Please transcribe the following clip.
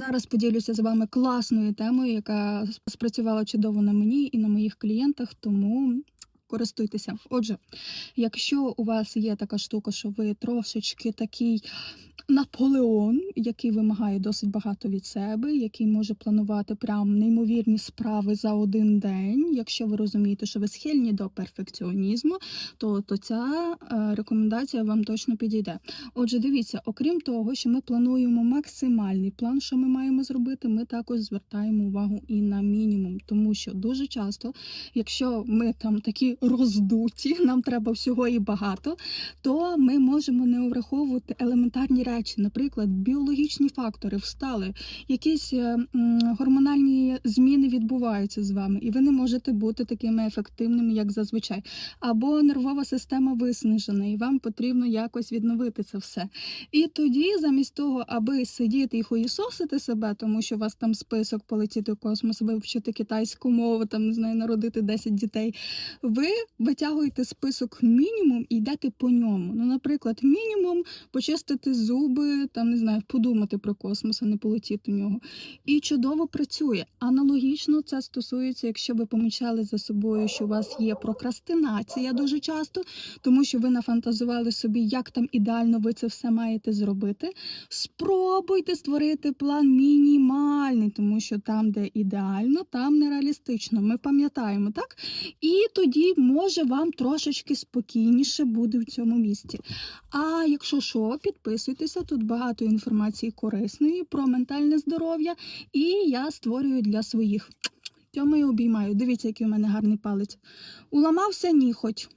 Зараз поділюся з вами класною темою, яка спрацювала чудово на мені і на моїх клієнтах, тому користуйтеся. Отже, якщо у вас є така штука, що ви трошечки такий Наполеон, який вимагає досить багато від себе, який може планувати прям неймовірні справи за один день. Якщо ви розумієте, що ви схильні до перфекціонізму, то, то ця е, рекомендація вам точно підійде. Отже, дивіться, окрім того, що ми плануємо максимальний план, що ми маємо зробити, ми також звертаємо увагу і на мінімум, тому що дуже часто, якщо ми там такі роздуті, нам треба всього і багато, то ми можемо не враховувати елементарні речі, наприклад, біологічні фактори встали, якісь е, гормональні зміни відбуваються з вами, і ви не можете бути такими ефективними, як зазвичай. Або нервова система виснажена, і вам потрібно якось відновити це все. І тоді, замість того, аби сидіти і хуїсосити себе, тому що у вас там список полетіти в космос, вивчити китайську мову, там не знаю, народити 10 дітей, ви витягуєте список мінімум і йдете по ньому. Ну, наприклад, мінімум почистити зуби, там не знаю, подумати про космос, а не полетіти в нього. І чудово працює. Аналогічно це стосується, якщо ви помічали за собою, що у вас є прокрастинація дуже часто, тому що ви нафантазували собі, як там ідеально ви це все маєте зробити. Спробуйте створити план мінімальний, тому що там, де ідеально, там нереалістично. Ми пам'ятаємо, так? І тоді може вам трошечки спокійніше буде в цьому місці. А якщо що, підписуйтеся, тут багато інформації корисної про ментальне здоров'я, і я створюю для своїх. Тьомою обіймаю. Дивіться, який у мене гарний палець. Уламався ніхоть.